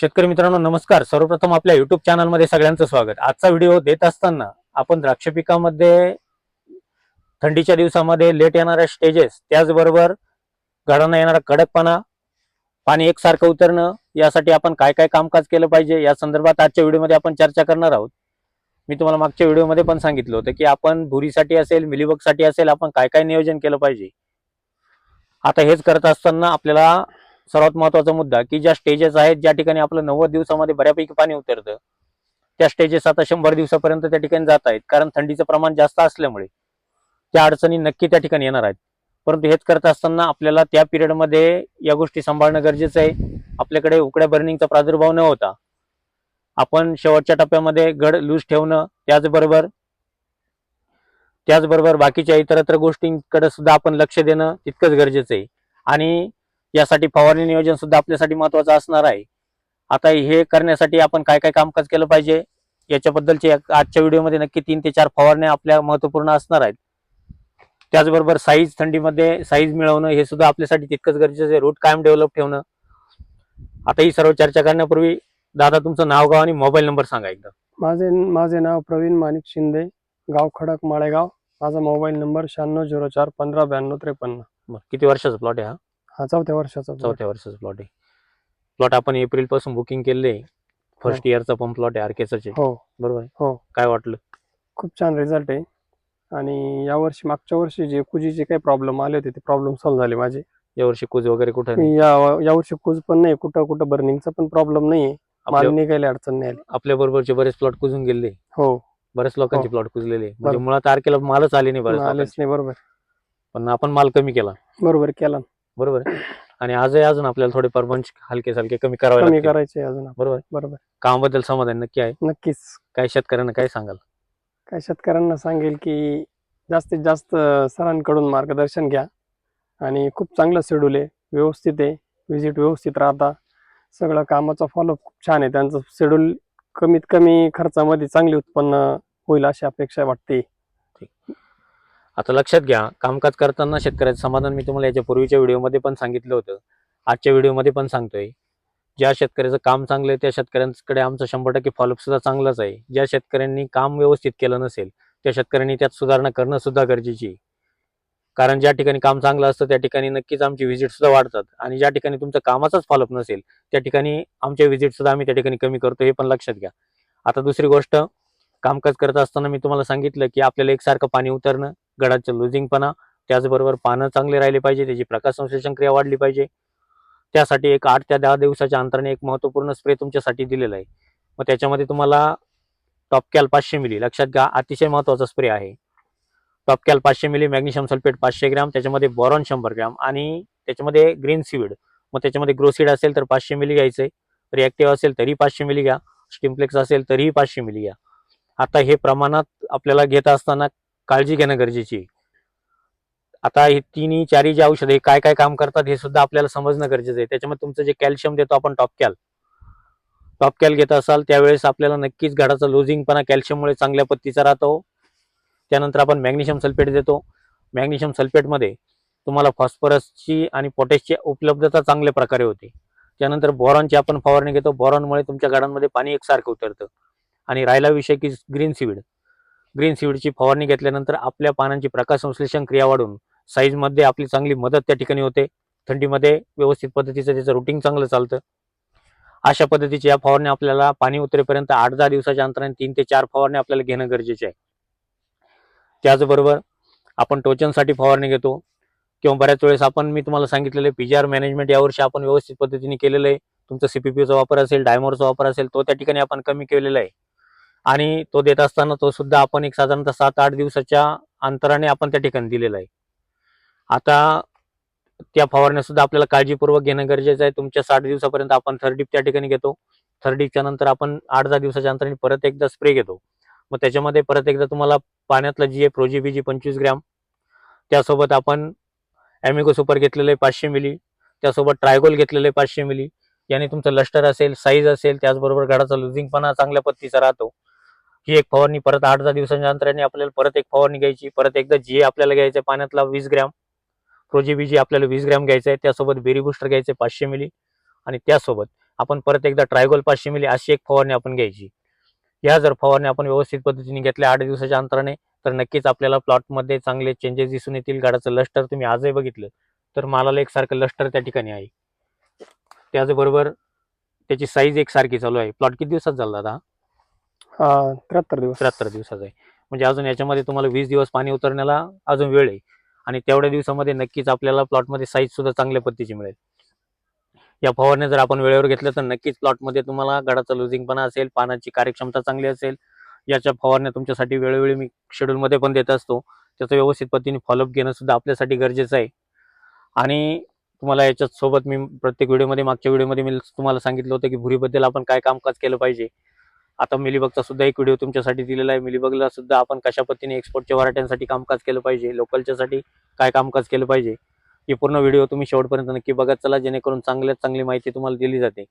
शेतकरी मित्रांनो नमस्कार. सर्वप्रथम आपल्या युट्यूब चॅनलमध्ये सगळ्यांचं स्वागत. आजचा व्हिडिओ देत असताना आपण द्राक्ष पिकामध्ये थंडीच्या दिवसामध्ये लेट येणाऱ्या स्टेजेस त्याचबरोबर घडांना येणारा कडकपणा पाणी एकसारखं उतरणं यासाठी आपण काय काय कामकाज केलं पाहिजे या संदर्भात आजच्या व्हिडिओमध्ये आपण चर्चा करणार आहोत. मी तुम्हाला मागच्या व्हिडिओमध्ये पण सांगितलं होतं की आपण भुरीसाठी असेल मिलीबगसाठी असेल आपण काय काय नियोजन केलं पाहिजे. आता हेच करत असताना आपल्याला सर्वात महत्त्वाचा मुद्दा की ज्या स्टेजेस आहेत ज्या ठिकाणी आपलं नव्वद दिवसामध्ये बऱ्यापैकी पाणी उतरतं त्या स्टेजेस आता शंभर दिवसापर्यंत त्या ठिकाणी जात आहेत. कारण थंडीचं प्रमाण जास्त असल्यामुळे त्या अडचणी नक्की त्या ठिकाणी येणार आहेत. परंतु हेच करत असताना आपल्याला त्या पिरियडमध्ये या गोष्टी सांभाळणं गरजेचं आहे. आपल्याकडे उकड्या बर्निंगचा प्रादुर्भाव न होता आपण शेवटच्या टप्प्यामध्ये गड लूज ठेवणं त्याचबरोबर त्याचबरोबर बाकीच्या इतरत्र गोष्टींकडे सुद्धा आपण लक्ष देणं तितकंच गरजेचं आहे. आणि यासाठी फवारणी नियोजन सुद्धा आपल्यासाठी महत्वाचं असणार आहे. आता हे करण्यासाठी आपण काय काय कामकाज केलं पाहिजे? याच्याबद्दलचे आजच्या व्हिडिओमध्ये नक्की तीन ते चार फवारण्या आपल्या महत्त्वपूर्ण असणार आहेत. त्याचबरोबर साईज थंडीमध्ये साईज मिळवणं हे सुद्धा आपल्यासाठी तितकंच गरजेचं आहे. रूट कायम डेव्हलप ठेवणं. आता ही सर्व चर्चा करण्यापूर्वी दादा तुमचं नाव गाव आणि मोबाईल नंबर सांगा एकदा. माझे माझे नाव प्रवीण माणिक शिंदे गाव खडक माळेगाव. माझा मोबाईल नंबर शहाण्णव झिरो चार पंधरा ब्याण्णव त्रेपन्न. किती वर्षाचा प्लॉट आहे हा? हा चौथ्या वर्षाचा plot. चौथ्या वर्षाचा प्लॉट आहे. प्लॉट आपण एप्रिलपासून बुकिंग केले फर्स्ट इयरचा पण प्लॉट आहे आरकेचा हो. बरोबर आहे? हो. काय वाटलं? खूप छान रिझल्ट आहे. आणि यावर्षी मागच्या वर्षी जे कुजीचे काही प्रॉब्लेम आले होते ते प्रॉब्लेम सॉल्व्ह झाले माझे. यावर्षी कुज वगैरे कुठं नाही? या यावर्षी कुज पण नाही कुठं कुठं बर्निंगचा पण प्रॉब्लेम नाहीये. माल आपल्या निघायला अडचण नाही आली. आपल्या बरोबरचे बरेच प्लॉट कुजून गेले. हो. बऱ्याच लोकांचे हो. प्लॉट कुजलेले म्हणजे बरोबर. मुळात तारखेला मालच आले नाही बऱ्याच आलेच लोकांचे. नाही बरोबर. पण आपण माल कमी केला. बरोबर केला. बरोबर आहे? आणि आजही अजून आपल्याला थोडे परमंच हलके सालके कमी करावे कमी लागतील. करायचे अजून आपण. बरोबर आहे? बरोबर कामाबद्दल समाधान नक्की आहे. नक्कीच. काय शेतकऱ्यांना काय सांगाल? काय शेतकऱ्यांना सांगेल की जास्तीत जास्त सरांकडून मार्गदर्शन घ्या. आणि खूप चांगलं शेड्यूल आहे. व्यवस्थित आहे. विजिट व्यवस्थित राहता. सगळं कामाचा फॉलो खूप छान आहे. त्यांचं शेड्यूल कमीत कमी खर्चामध्ये चांगले उत्पन्न होईल अशी अपेक्षा वाटते. आता लक्षात घ्या कामकाज करताना शेतकऱ्याचं समाधान मी तुम्हाला याच्या पूर्वीच्या व्हिडिओमध्ये पण सांगितलं होतं. आजच्या व्हिडिओमध्ये पण सांगतोय. ज्या शेतकऱ्याचं काम चांगलं आहे त्या शेतकऱ्यांकडे आमचं शंभर टक्के फॉलोअप सुद्धा चांगलाच आहे. ज्या शेतकऱ्यांनी काम व्यवस्थित केलं नसेल त्या शेतकऱ्यांनी त्यात सुधारणा करणं सुद्धा गरजेची कारण ज्या ठिकाणी काम चांगलं असतं त्या ठिकाणी नक्कीच आमची व्हिजिट सुद्धा वाढतात. आणि ज्या ठिकाणी तुमचं कामाचाच फॉलोअप नसेल त्या ठिकाणी आमच्या व्हिजिट सुद्धा आम्ही त्या ठिकाणी कमी करतो हे पण लक्षात घ्या. आता दुसरी गोष्ट कामकाज करत असताना मी तुम्हाला सांगितलं की आपल्याला एकसारखं पाणी उतरणं गडाचं लुझिंगपणा त्याचबरोबर पानं चांगले राहिले पाहिजे त्याची प्रकाश संश्लेषण क्रिया वाढली पाहिजे. त्यासाठी एक आठ ते दहा दिवसाच्या अंतराने एक महत्त्वपूर्ण स्प्रे तुमच्यासाठी दिलेला आहे. मग त्याच्यामध्ये तुम्हाला टॉपकॅल पाचशे मिली लक्षात घ्या अतिशय महत्त्वाचा स्प्रे आहे. टॉपकॅल पाचशे मिली मॅग्नेशियम सल्फेट पाचशे ग्रॅम त्याच्यामध्ये बॉरॉन शंभर ग्रॅम आणि त्याच्यामध्ये ग्रीन सीड. मग त्याच्यामध्ये ग्रोसीड असेल तर पाचशे मिली घ्यायचंय रिॲक्टिव्ह असेल तरी पाचशे मिली घ्या स्टिम्प्लेक्स असेल तरीही पाचशे मिली घ्या. आता हे प्रमाणात आपल्याला घेत असताना काळजी घेणं गरजेची आता हे तिन्ही चारही जे औषधे काय काय काम करतात हे सुद्धा आपल्याला समजणं गरजेचं आहे. त्याच्यामध्ये तुमचं जे कॅल्शियम देतो आपण टॉपकॅल. टॉपकॅल घेत असाल त्यावेळेस आपल्याला नक्कीच घडाचा लुझिंगपणा कॅल्शियममुळे चांगल्या पत्तीचा राहतो. त्यानंतर आपण मॅग्नेशियम सल्फेट देतो. मॅग्नेशियम सल्फेटमध्ये तुम्हाला फॉस्फरसची आणि पोटॅशची उपलब्धता चांगल्या प्रकारे होते. त्यानंतर बोरॉनची आपण फवारणी घेतो. बोरॉनमुळे तुमच्या गाडांमध्ये पाणी एकसारखं उतरतं. आणि राहिला विषय की ग्रीन सीड ग्रीन सीडची फवारणी घेतल्यानंतर आपल्या पानांची प्रकाश संश्लेषण क्रिया वाढून साईजमध्ये आपली चांगली मदत त्या ठिकाणी होते. थंडीमध्ये व्यवस्थित पद्धतीचं त्याचं रुटीन चांगलं चालतं. अशा पद्धतीची या फवारणी आपल्याला पाणी उतरेपर्यंत आठ दहा दिवसाच्या अंतराने तीन ते चार फवारणी आपल्याला घेणं गरजेचे आहे. त्याचबरोबर आपण टोचनसाठी फवारणी घेतो. किंवा बऱ्याच वेळेस आपण मी तुम्हाला सांगितलेलं पीजीआर मॅनेजमेंट यावर्षी आपण व्यवस्थित पद्धतीने केलेलं आहे. तुमचं सीपीपीचा वापर असेल डायमोरचा वापर असेल तो त्या ठिकाणी आपण कमी केलेला आहे. आणि तो देत असताना तो सुद्धा आपण एक साधारणतः सात आठ दिवसाच्या अंतराने आपण त्या ठिकाणी दिलेला आहे. आता त्या फवारण्या सुद्धा आपल्याला काळजीपूर्वक घेणं गरजेचं आहे. तुमच्या साठ दिवसापर्यंत आपण थर्डीप त्या ठिकाणी घेतो. थर्डीच्या नंतर आपण आठ दहा दिवसाच्या अंतराने परत एकदा स्प्रे घेतो. मग त्याच्यामध्ये परत एकदा तुम्हाला पाण्यातलं जी आहे प्रोजीबीजी पंचवीस ग्रॅम. त्यासोबत आपण ॲमिगो सुपर घेतलेलं आहे पाचशे मिली. त्यासोबत ट्रायगोल घेतलेलं आहे पाचशे मिली. याने तुमचं लष्टर असेल साईज असेल त्याचबरोबर घडाचा लुझिंगपणा चांगल्या पत्तीचा राहतो. ही एक फवारणी परत आठ दहा दिवसांच्या अंतराने आपल्याला परत एक फवारणी घ्यायची. परत एकदा जी आपल्याला घ्यायचं आहे पाण्यातला वीस ग्रॅम प्रोजीबीजी आपल्याला वीस ग्रॅम घ्यायचं आहे त्यासोबत बेरी बुस्टर घ्यायचं आहे पाचशे मिली आणि त्यासोबत आपण परत एकदा ट्रायगोल पाचशे मिली अशी एक फवारणी आपण घ्यायची. या जर फवारणी आपण व्यवस्थित पद्धतीने घेतल्या आठ दिवसाच्या अंतराने तर नक्कीच आपल्याला प्लॉटमध्ये चांगले चेंजेस दिसून येतील. गाडाचं लष्टर तुम्ही आजही बघितलं तर मालाला एकसारखं लष्टर त्या ठिकाणी आहे. त्याचबरोबर त्याची साईज एक सारखी चालू आहे. प्लॉट किती दिवसात झाला दादा? त्र्याहत्तर दिवस. त्र्याहत्तर दिवसाचा आहे. म्हणजे अजून याच्यामध्ये तुम्हाला वीस दिवस पाणी उतरण्याला अजून वेळ आहे. आणि तेवढ्या दिवसामध्ये नक्कीच आपल्याला प्लॉटमध्ये साईज सुद्धा चांगल्या पद्धतीची मिळेल. या फवारण्या जर आपण वेळेवर घेतल्या तर नक्कीच प्लॉटमध्ये तुम्हाला गडाचा लुझिंगपणा असेल पानाची कार्यक्षमता चांगली असेल. याच्या फवारण्या तुमच्यासाठी वेळोवेळी मी शेड्यूलमध्ये पण देत असतो. त्याचं व्यवस्थित पद्धतीने फॉलोअप घेणं सुद्धा आपल्यासाठी गरजेचं आहे. आणि तुम्हाला याच्यासोबत मी प्रत्येक व्हिडिओमध्ये मागच्या व्हिडिओमध्ये मी तुम्हाला सांगितलं होतं की भुरीबद्दल आपण काय कामकाज केलं पाहिजे. आता मिलीबगचा सुद्धा एक व्हिडिओ तुमच्यासाठी दिलेला आहे. मिलीबगला सुद्धा आपण कशा पद्धतीने एक्सपोर्टच्या व्हरायट्यांसाठी कामकाज केलं पाहिजे लोकलच्यासाठी काय कामकाज केलं पाहिजे ही पूर्ण व्हिडिओ तुम्ही शेवटपर्यंत नक्की बघत चला जेणेकरून चांगल्यात चांगली माहिती तुम्हाला दिली जाते.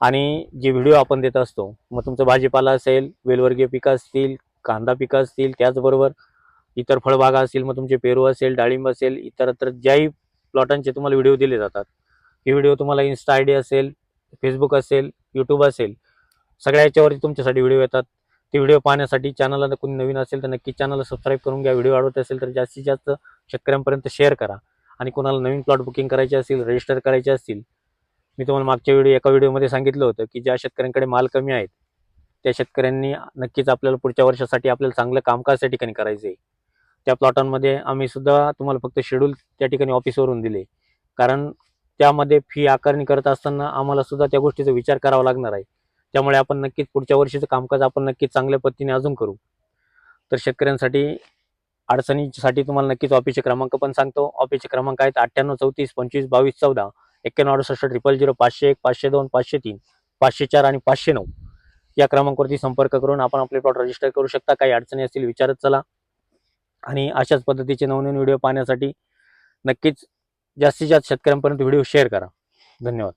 आणि जे व्हिडिओ आपण देत असतो मग तुमचं भाजीपाला असेल वेलवर्गीय पिकं असतील कांदा पिकं असतील त्याचबरोबर इतर फळबागा असतील मग तुमचे पेरू असेल डाळिंब असेल इतरत्र ज्याही प्लॉटांचे तुम्हाला व्हिडिओ दिले जातात. हे व्हिडिओ तुम्हाला इन्स्टा आय डी असेल फेसबुक असेल यूट्यूब असेल सगळ्या याच्यावरती तुमच्यासाठी व्हिडिओ येतात. ते व्हिडिओ पाहण्यासाठी चॅनलला जर कोणी नवीन असेल तर नक्की चॅनलला सबस्क्राईब करून घ्या. व्हिडिओ आवडत असेल तर जास्तीत जास्त शेतकऱ्यांपर्यंत शेअर करा. आणि कोणाला नवीन प्लॉट बुकिंग करायचे असतील रजिस्टर करायचे असतील मी तुम्हाला मागच्या व्हिडिओ एका व्हिडिओमध्ये सांगितलं होतं की ज्या शेतकऱ्यांकडे माल कमी आहेत त्या शेतकऱ्यांनी नक्कीच आपल्याला पुढच्या वर्षासाठी आपल्याला चांगलं कामकाज त्या ठिकाणी करायचं आहे त्या प्लॉटांमध्ये आम्ही सुद्धा तुम्हाला फक्त शेड्यूल त्या ठिकाणी ऑफिसवरून दिले. कारण त्यामध्ये फी आकारणी करत असताना आम्हाला सुद्धा त्या गोष्टीचा विचार करावा लागणार आहे. त्यामुळे आपण नक्कीच पुढच्या वर्षीचं कामकाज आपण नक्कीच चांगल्या पद्धतीने अजून करू. तर शेतकऱ्यांसाठी अडचणीसाठी तुम्हाला नक्कीच ऑफिसचे क्रमांक पण सांगतो. ऑफिसचे क्रमांक आहेत अठ्ठ्याण्णव चौतीस पंचवीस बावीस चौदा एक्क्याण्णव अडुसष्ट ट्रिपल झिरो पाचशे एक पाचशे दोन पाचशे तीन पाचशे चार आणि पाचशे नऊ या क्रमांकावरती संपर्क करून आपण आपले प्लॉट रजिस्टर करू शकता. काही अडचणी असतील विचारत चला. आणि अशाच पद्धतीचे नवनवीन व्हिडिओ पाहण्यासाठी नक्कीच जास्तीत जास्त शेतकऱ्यांपर्यंत व्हिडिओ शेअर करा. धन्यवाद.